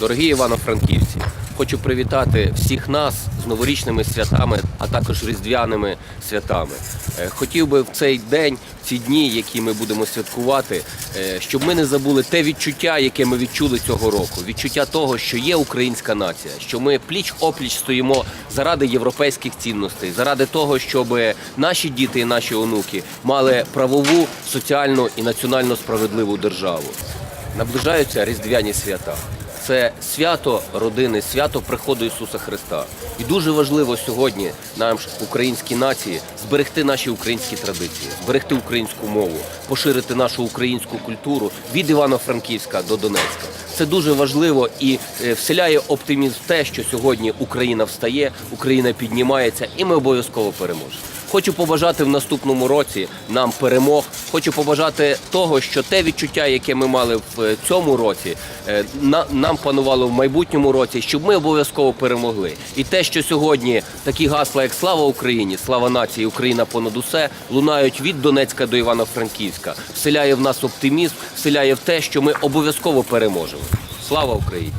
Дорогі Івано-Франківці, хочу привітати всіх нас з новорічними святами, а також різдвяними святами. Е, Хотів би в цей день, в ці дні, які ми будемо святкувати, е, щоб ми не забули те відчуття, яке ми відчули цього року. Відчуття того, що є українська нація, що ми пліч опліч стоїмо заради європейських цінностей, заради того, щоб наші діти і наші онуки мали правову, соціальну і національно справедливу державу. Наближаються різдвяні свята. Це свято родини, свято приходу Ісуса Христа. І дуже важливо сьогодні нам, українській нації, зберегти наші українські традиції, зберегти українську мову, поширити нашу українську культуру від Івано-Франківська до Донецька. Це дуже важливо і е, вселяє оптимізм в те, що сьогодні Україна встає, Україна піднімається, і ми обов'язково переможемо. Хочу побажати в наступному році нам перемог. Хочу побажати того, що те відчуття, яке ми мали в е, цьому році, е, на- нам панувало в майбутньому році, щоб ми обов'язково перемогли. І те, що сьогодні такі гасла, як слава Україні, слава нації, Україна понад усе, лунають від Донецька до Івано-Франківська, вселяє в нас оптимізм, вселяє в те, що ми обов'язково переможемо. Слава Україні!